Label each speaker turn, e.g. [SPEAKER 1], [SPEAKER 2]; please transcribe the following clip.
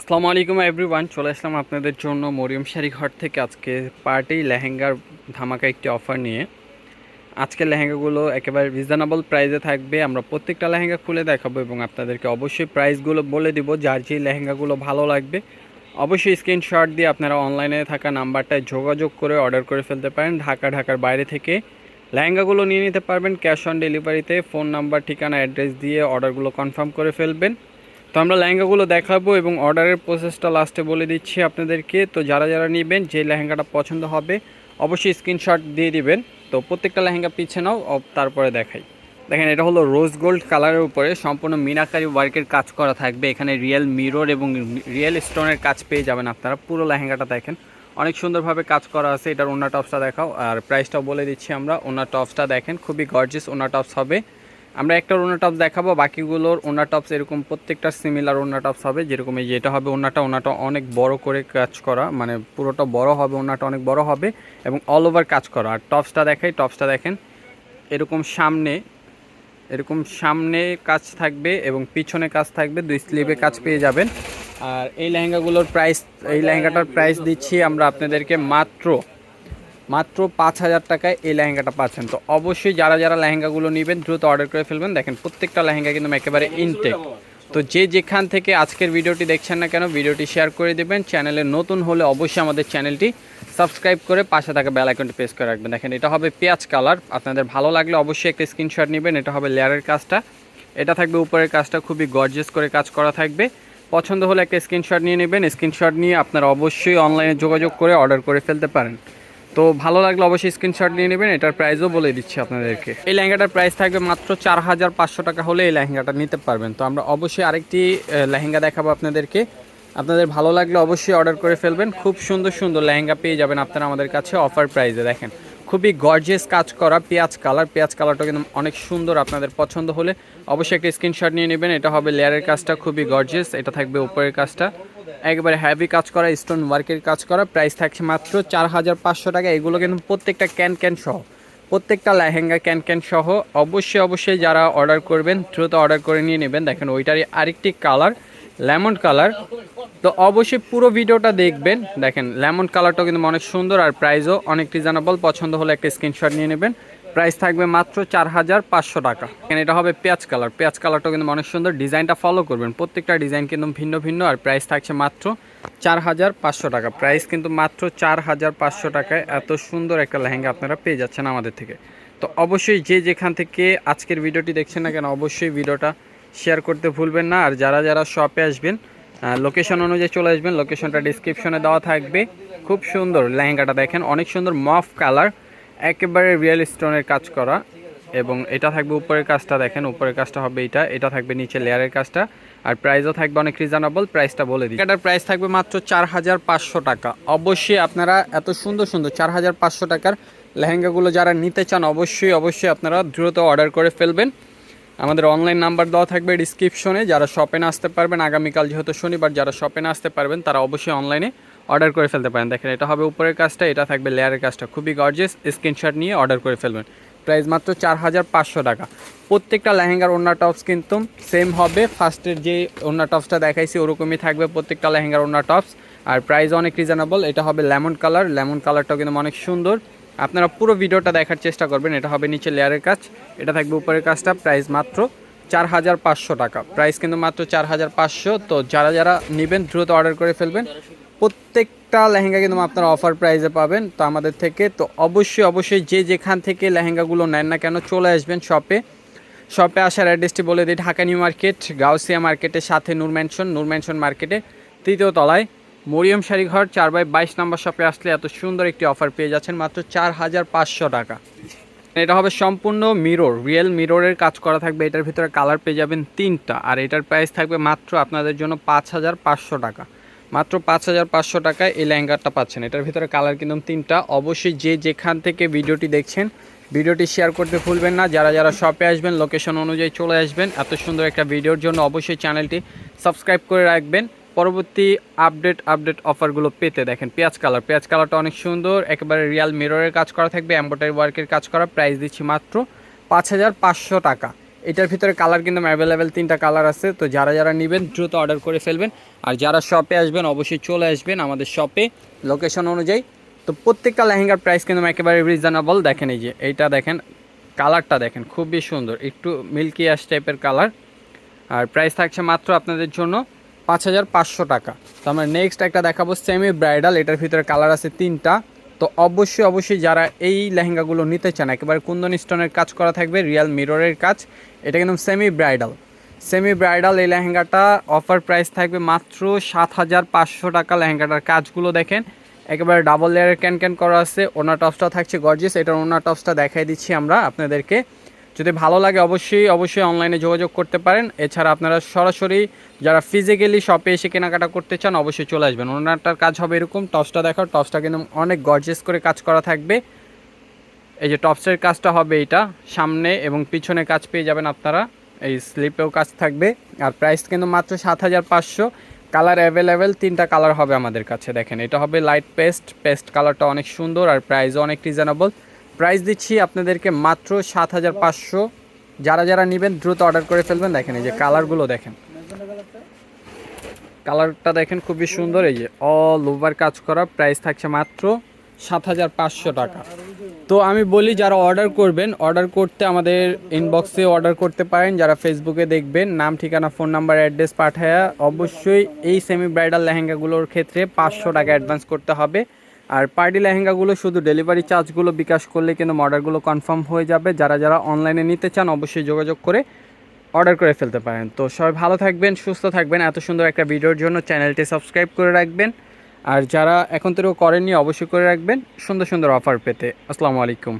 [SPEAKER 1] আসসালামু আলাইকুম এভরিওয়ান চলে আসলাম আপনাদের জন্য মরিয়ম শাড়ি ঘর থেকে। আজকে পার্টি, লেহেঙ্গার ধামাকা একটি অফার নিয়ে। আজকের লেহেঙ্গাগুলো একেবারে রিজনেবল প্রাইসে থাকবে। আমরা প্রত্যেকটা লেহেঙ্গা খুলে দেখাবো এবং আপনাদেরকে অবশ্যই প্রাইসগুলো বলে দিব, যার যে লেহেঙ্গাগুলো ভালো লাগবে। অবশ্যই স্ক্রিনশট দিয়ে আপনারা অনলাইনে থাকা নাম্বারটায় যোগাযোগ করে অর্ডার করে ফেলতে পারেন। ঢাকা, ঢাকার বাইরে থেকে লেহেঙ্গাগুলো নিয়ে নিতে পারবেন। ক্যাশ অন ডেলিভারিতে ফোন নাম্বার ঠিকানা অ্যাড্রেস দিয়ে অর্ডারগুলো কনফার্ম করে ফেলবেন। তো আমরা লেহেঙ্গাগুলো দেখাবো এবং অর্ডারের প্রসেসটা লাস্টে বলে দিচ্ছি আপনাদেরকে। তো যারা যারা নেবেন, যে লেহেঙ্গাটা পছন্দ হবে, অবশ্যই স্ক্রিনশট দিয়ে দিবেন। তো প্রত্যেকটা লেহেঙ্গা পিছিয়ে নাও তারপরে দেখাই। দেখেন, এটা হলো রোজ গোল্ড কালারের উপরে সম্পূর্ণ মিনাকারি ওয়ার্কের কাজ করা থাকবে। এখানে রিয়েল মিরর এবং রিয়েল স্টোনের কাজ পেয়ে যাবেন আপনারা। পুরো লেহেঙ্গাটা দেখেন। অনেক সুন্দরভাবে কাজ করা আছে। এটার ওনার টপসটা দেখাও। আর প্রাইসটাও বলে দিচ্ছি আমরা। ওনার টপসটা দেখেন, খুবই গর্জিয়াস ওনার টপস হবে। আমরা একটা ওনার টপস দেখাবো, বাকিগুলোর ওনার টপস এরকম প্রত্যেকটা সিমিলার ওনার টপস হবে, যেরকম এই যে এটা হবে ওনাটা ওনাটা অনেক বড় করে কাজ করা মানে পুরোটা বড় হবে ওনাটা অনেক বড় হবে এবং অল ওভার কাজ করা। আর টপসটা দেখাই টপসটা দেখেন, এরকম সামনে এরকম সামনে কাজ থাকবে এবং পিছনে কাজ থাকবে, দুই স্লিভে কাজ পেয়ে যাবেন। আর এই লেহেঙ্গাগুলোর প্রাইস এই লেহেঙ্গাটার প্রাইস দিচ্ছি আমরা আপনাদেরকে মাত্র মাত্র পাঁচ হাজার টাকায় এই লেহেঙ্গাটা পাচ্ছেন। তো অবশ্যই যারা যারা লেহেঙ্গাগুলো নেবেন, দ্রুত অর্ডার করে ফেলবেন। দেখেন, প্রত্যেকটা লেহেঙ্গা কিন্তু একেবারে ইনটেক তো যে যেখান থেকে আজকের ভিডিওটি দেখছেন না কেন, ভিডিওটি শেয়ার করে দেবেন। চ্যানেলে নতুন হলে অবশ্যই আমাদের চ্যানেলটি সাবস্ক্রাইব করে পাশে থাকা বেল আইকনটি প্রেস করে রাখবেন। দেখেন, এটা হবে পেঁয়াজ কালার আপনাদের ভালো লাগলে অবশ্যই একটা স্ক্রিনশট নেবেন। এটা হবে লেয়ারের কাজটা। এটা থাকবে উপরের কাজটা। খুবই গর্জেস করে কাজ করা থাকবে। পছন্দ হলে একটা স্ক্রিনশট নিয়ে নেবেন। স্ক্রিনশট নিয়ে আপনারা অবশ্যই অনলাইনে যোগাযোগ করে অর্ডার করে ফেলতে পারেন। তো ভালো লাগলে অবশ্যই স্ক্রিনশট নিয়ে নেবেন, এটার প্রাইসও বলে দিচ্ছি আপনাদেরকে। এই লেহেঙ্গাটার প্রাইস থাকবে মাত্র চার হাজার পাঁচশো টাকা হলে এই লেহেঙ্গাটা নিতে পারবেন। তো আমরা অবশ্যই আরেকটি লেহেঙ্গা দেখাবো আপনাদেরকে। আপনাদের ভালো লাগলে অবশ্যই অর্ডার করে ফেলবেন। খুব সুন্দর সুন্দর লেহেঙ্গা পেয়ে যাবেন আপনারা আমাদের কাছে অফার প্রাইসে দেখেন। খুবই গর্জিয়াস কাজ করা পেঁয়াজ কালার পেঁয়াজ কালারটা কিন্তু অনেক সুন্দর আপনাদের পছন্দ হলে অবশ্যই একটা স্ক্রিনশট নিয়ে নেবেন। এটা হবে লেয়ারের কাজটা, খুবই গর্জিয়াস এটা থাকবে উপরের কাজটা। একবারে হ্যাভি কাজ করা স্টোন ওয়ার্কের কাজ করা। প্রাইস থাকছে মাত্র চার হাজার পাঁচশো টাকা। এগুলো কিন্তু প্রত্যেকটা ক্যান ক্যান সহ, প্রত্যেকটা লেহেঙ্গা ক্যান ক্যান সহ অবশ্যই অবশ্যই যারা অর্ডার করবেন, দ্রুত অর্ডার করে নিয়ে নেবেন। দেখেন ওইটারই আরেকটি কালার লেমন কালার তো অবশ্যই পুরো ভিডিওটা দেখবেন। দেখেন লেমন কালারটাও কিন্তু অনেক সুন্দর আর প্রাইসও অনেক রিজনেবল পছন্দ হলে একটা স্ক্রিনশট নিয়ে নেবেন। প্রাইস থাকবে মাত্র চার হাজার পাঁচশো টাকা। এখানে এটা হবে পেঁয়াজ কালার। পেঁয়াজ কালারটাও কিন্তু অনেক সুন্দর। ডিজাইনটা ফলো করবেন। প্রত্যেকটা ডিজাইন কিন্তু ভিন্ন ভিন্ন আর প্রাইস থাকছে মাত্র চার হাজার পাঁচশো টাকা। প্রাইস কিন্তু মাত্র চার হাজার পাঁচশো টাকায় এত সুন্দর একটা লেহেঙ্গা আপনারা পেয়ে যাচ্ছেন আমাদের থেকে। তো অবশ্যই যে যেখান থেকে আজকের ভিডিওটি দেখছেন না কেন, অবশ্যই ভিডিওটা শেয়ার করতে ভুলবেন না। আর যারা যারা শপে আসবেন লোকেশন অনুযায়ী চলে আসবেন লোকেশনটা ডিসক্রিপশনে দেওয়া থাকবে। খুব সুন্দর লেহেঙ্গাটা দেখেন। অনেক সুন্দর মফ কালার। একেবারে রিয়েল স্টোনের কাজ করা এবং এটা থাকবে উপরের কাজটা দেখেন, উপরের কাজটা হবে এটা এটা থাকবে নিচে লেয়ারের কাজটা, আর প্রাইসও থাকবে অনেক রিজনেবল প্রাইসটা বলে দিই এটার প্রাইস থাকবে মাত্র চার হাজার পাঁচশো টাকা। অবশ্যই আপনারা এত সুন্দর সুন্দর চার হাজার পাঁচশো টাকার লেহেঙ্গাগুলো যারা নিতে চান, অবশ্যই অবশ্যই আপনারা দ্রুত অর্ডার করে ফেলবেন। আমাদের অনলাইন নাম্বার দেওয়া থাকবে ডিসক্রিপশনে যারা শপে আসতে পারবেন, আগামীকাল যেহেতু শনিবার যারা শপে আসতে পারবেন, তারা অবশ্যই অনলাইনে অর্ডার করে ফেলতে পারেন। দেখেন, এটা হবে উপরের কাজটা, এটা থাকবে লেয়ারের কাজটা। খুবই গর্জেস স্ক্রিনশট নিয়ে অর্ডার করে ফেলবেন। প্রাইস মাত্র চার হাজার পাঁচশো টাকা। প্রত্যেকটা লেহেঙ্গার ওনার টপস কিন্তু সেম হবে। ফার্স্টের যে ওনার টপসটা দেখাইছি, ওরকমই থাকবে প্রত্যেকটা লেহেঙ্গার ওনার টপস আর প্রাইস অনেক রিজনেবল এটা হবে লেমন কালার লেমন কালারটাও কিন্তু অনেক সুন্দর। আপনারা পুরো ভিডিওটা দেখার চেষ্টা করবেন, এটা হবে নিচে লেয়ারের কাজ। এটা থাকবে উপরের কাজটা প্রাইস মাত্র চার হাজার পাঁচশো টাকা। প্রাইস কিন্তু মাত্র চার হাজার পাঁচশো। তো যারা যারা নেবেন, দ্রুত অর্ডার করে ফেলবেন। প্রত্যেকটা লেহেঙ্গা কিন্তু আপনারা অফার প্রাইসে পাবেন, তো আমাদের থেকে, তো অবশ্যই অবশ্যই যে যেখান থেকে লেহেঙ্গাগুলো নেন না কেন চলে আসবেন শপে শপে আসার অ্যাড্রেসটি বলে দিই, ঢাকা নিউ মার্কেট, গাউসিয়া মার্কেটের সাথে নূর ম্যানশন মার্কেটে, তৃতীয় তলায়, মরিয়ম শাড়ি ঘর চার বাই বাইশ নম্বর শপে আসলে এত সুন্দর একটি অফার পেয়ে যাচ্ছেন, মাত্র চার হাজার পাঁচশো টাকা। এটা হবে সম্পূর্ণ মিরর রিয়েল মিররের কাজ করা থাকবে, এটার ভিতরে কালার পেয়ে যাবেন তিনটা, আর এটার প্রাইস থাকবে মাত্র আপনাদের জন্য পাঁচ হাজার পাঁচশো টাকা। মাত্র পাঁচ হাজার পাঁচশো টাকায় এই লেহেঙ্গাটা পাচ্ছেন। এটার ভিতরে কালার কিন্তু তিনটা। অবশ্যই যে যেখান থেকে ভিডিওটি দেখছেন, ভিডিওটি শেয়ার করতে ভুলবেন না। যারা যারা শপে আসবেন লোকেশন অনুযায়ী চলে আসবেন, এত সুন্দর একটা ভিডিওর জন্য অবশ্যই চ্যানেলটি সাবস্ক্রাইব করে রাখবেন। পরবর্তী আপডেট আপডেট অফারগুলো পেতে দেখেন, পেঁয়াজ কালার পেঁয়াজ কালারটা অনেক সুন্দর, একেবারে রিয়াল মিররের কাজ করা থাকবে এম্ব্রয়ডারি ওয়ার্কের কাজ করা। প্রাইস দিচ্ছি মাত্র পাঁচ হাজার পাঁচশো টাকা। এটার ভিতরে কালার কিন্তু অ্যাভেলেবেল তিনটা কালার আছে। তো যারা যারা নেবেন, দ্রুত অর্ডার করে ফেলবেন। আর যারা শপে আসবেন, অবশ্যই চলে আসবেন আমাদের শপে লোকেশন অনুযায়ী। তো প্রত্যেকটা লেহেঙ্গার প্রাইস কিন্তু একেবারে রিজনেবল দেখেন এই যে, এইটা দেখেন, কালারটা দেখেন, খুবই সুন্দর। একটু মিল্কি অ্যাশ টাইপের কালার। আর প্রাইস থাকছে মাত্র আপনাদের জন্য পাঁচ হাজার পাঁচশো টাকা। তো আমরা নেক্সট একটা দেখাবো সেমি ব্রাইডাল এটার ভিতরে কালার আছে তিনটা। তো অবশ্যই অবশ্যই যারা এই লেহেঙ্গাগুলো নিতে চান, একেবারে কুন্দন স্টোনের কাজ করা থাকবে, রিয়াল মিররের কাজ, এটা কিন্তু সেমি ব্রাইডাল সেমি ব্রাইডাল এই লেহেঙ্গাটা অফার প্রাইস থাকবে মাত্র সাত হাজার পাঁচশো টাকা লেহেঙ্গাটার কাজগুলো দেখেন। একেবারে ডাবল লেয়ারের ক্যান ক্যান করা আছে ওনার টপসটা থাকছে গর্জিস এটার ওনার টপসটা দেখাই দিচ্ছি আমরা আপনাদেরকে। যদি ভালো লাগে অবশ্যই অবশ্যই অনলাইনে যোগাযোগ করতে পারেন। এছাড়া আপনারা সরাসরি যারা ফিজিক্যালি শপে এসে কেনাকাটা করতে চান, অবশ্যই চলে আসবেন। ওনারটার কাজ হবে এরকম টপসটা দেখো টপসটা কিন্তু অনেক গর্জেস করে কাজ করা থাকবে। এই যে টপসের কাজটা হবে এটা, সামনে এবং পিছনে কাজ পেয়ে যাবেন আপনারা। এই স্লিপেও কাজ থাকবে। আর প্রাইস কিন্তু মাত্র সাত হাজার পাঁচশো। কালার অ্যাভেলেবেল তিনটা কালার হবে আমাদের কাছে, দেখেন। এটা হবে লাইট পেস্ট পেস্ট কালারটা অনেক সুন্দর আর প্রাইসও অনেক রিজনেবল প্রাইস দিচ্ছি আপনাদেরকে মাত্র সাত হাজার পাঁচশো। যারা যারা নেবেন, দ্রুত অর্ডার করে ফেলবেন। দেখেন, এই যে কালারগুলো দেখেন। কালারটা দেখেন, খুবই সুন্দর। এই যে অল ওভার কাজ করা, প্রাইস থাকছে মাত্র সাত হাজার পাঁচশো টাকা। তো আমি বলি, যারা অর্ডার করবেন, অর্ডার করতে আমাদের ইনবক্সে অর্ডার করতে পারেন। যারা ফেসবুকে দেখবেন, নাম, ঠিকানা ফোন নাম্বার অ্যাড্রেস পাঠায়া, অবশ্যই এই সেমি ব্রাইডাল লেহেঙ্গাগুলোর ক্ষেত্রে পাঁচশো টাকা অ্যাডভান্স করতে হবে। আর পার্টি লেহেঙ্গাগুলো শুধু ডেলিভারি চার্জগুলো বিকাশ করলে কিন্তু অর্ডারগুলো কনফার্ম হয়ে যাবে। যারা যারা অনলাইনে নিতে চান, অবশ্যই যোগাযোগ করে অর্ডার করে ফেলতে পারেন। তো সবাই ভালো থাকবেন, সুস্থ থাকবেন। এত সুন্দর একটা ভিডিওর জন্য চ্যানেলটি সাবস্ক্রাইব করে রাখবেন। আর যারা এখন থেকেও করেননি, অবশ্যই করে রাখবেন। সুন্দর সুন্দর অফার পেতে। আসসালামু আলাইকুম।